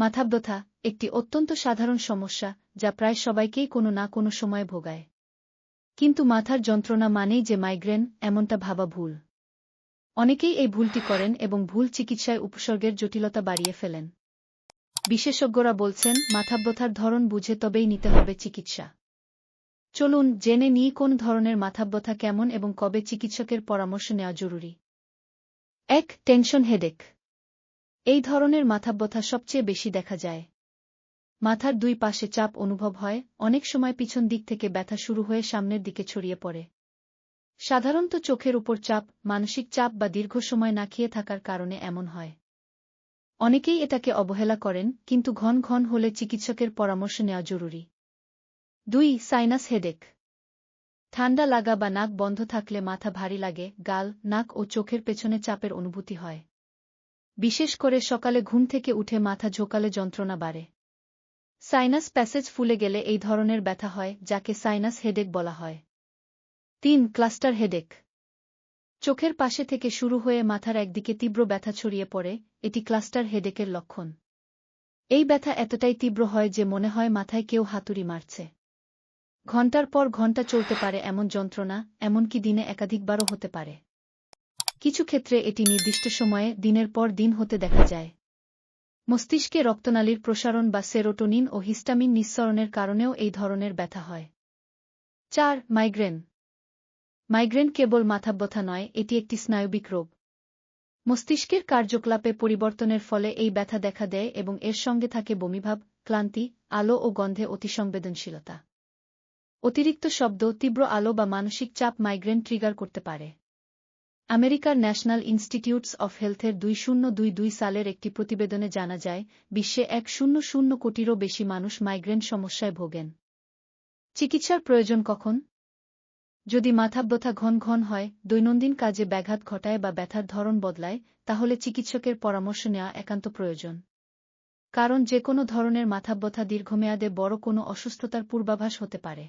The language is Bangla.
মাথাব্যথা একটি অত্যন্ত সাধারণ সমস্যা, যা প্রায় সবাইকেই কোনো না কোনো সময় ভোগায়। কিন্তু মাথার যন্ত্রণা মানেই যে মাইগ্রেন, এমনটা ভাবা ভুল। অনেকেই এই ভুলটি করেন এবং ভুল চিকিৎসায় উপসর্গের জটিলতা বাড়িয়ে ফেলেন। বিশেষজ্ঞরা বলছেন, মাথাব্যথার ধরন বুঝে তবেই নিতে হবে চিকিৎসা। চলুন জেনে নিই কোন ধরনের মাথাব্যথা কেমন এবং কবে চিকিৎসকের পরামর্শ নেওয়া জরুরি। এক, টেনশন হেডেক। এই ধরনের মাথাব্যথা সবচেয়ে বেশি দেখা যায়। মাথার দুই পাশে চাপ অনুভব হয়, অনেক সময় পিছন দিক থেকে ব্যথা শুরু হয়ে সামনের দিকে ছড়িয়ে পড়ে। সাধারণত চোখের উপর চাপ, মানসিক চাপ বা দীর্ঘ সময় না খেয়ে থাকার কারণে এমন হয়। অনেকেই এটাকে অবহেলা করেন, কিন্তু ঘন ঘন হলে চিকিৎসকের পরামর্শ নেওয়া জরুরি। দুই, সাইনাস হেডেক। ঠান্ডা লাগা বা নাক বন্ধ থাকলে মাথা ভারী লাগে, গাল, নাক ও চোখের পেছনে চাপের অনুভূতি হয়। বিশেষ করে সকালে ঘুম থেকে উঠে মাথা ঝোকালে যন্ত্রণা বাড়ে। সাইনাস প্যাসেজ ফুলে গেলে এই ধরনের ব্যথা হয়, যাকে সাইনাস হেডেক বলা হয়। তিন, ক্লাস্টার হেডেক। চোখের পাশে থেকে শুরু হয়ে মাথার একদিকে তীব্র ব্যথা ছড়িয়ে পড়ে, এটি ক্লাস্টার হেডেকের লক্ষণ। এই ব্যথা এতটাই তীব্র হয় যে মনে হয় মাথায় কেউ হাতুড়ি মারছে। ঘণ্টার পর ঘণ্টা চলতে পারে এমন যন্ত্রণা, এমনকি দিনে একাধিকবারও হতে পারে। কিছু ক্ষেত্রে এটি নির্দিষ্ট সময়ে দিনের পর দিন হতে দেখা যায়। মস্তিষ্কে রক্তনালীর প্রসারণ বা সেরোটোনিন ও হিস্টামিন নিঃসরণের কারণেও এই ধরনের ব্যথা হয়। চার, মাইগ্রেন। মাইগ্রেন কেবল মাথাব্যথা নয়, এটি একটি স্নায়বিক রোগ। মস্তিষ্কের কার্যকলাপে পরিবর্তনের ফলে এই ব্যথা দেখা দেয় এবং এর সঙ্গে থাকে বমিভাব, ক্লান্তি, আলো ও গন্ধে অতিসংবেদনশীলতা। অতিরিক্ত শব্দ তীব্র আলো বা মানসিক চাপ মাইগ্রেন ট্রিগার করতে পারে। আমেরিকার ন্যাশনাল ইনস্টিটিউটস অফ হেলথের দুই শূন্য দুই দুই সালের একটি প্রতিবেদনে জানা যায়, বিশ্বে এক শূন্য শূন্য কোটিরও বেশি মানুষ মাইগ্রেন সমস্যায় ভোগেন। চিকিৎসার প্রয়োজন কখন? যদি মাথাব্যথা ঘন ঘন হয়, দৈনন্দিন কাজে ব্যাঘাত ঘটায় বা ব্যথার ধরন বদলায়, তাহলে চিকিৎসকের পরামর্শ নেওয়া একান্ত প্রয়োজন। কারণ যে কোনো ধরনের মাথাব্যথা দীর্ঘমেয়াদে বড় কোনো অসুস্থতার পূর্বাভাস হতে পারে।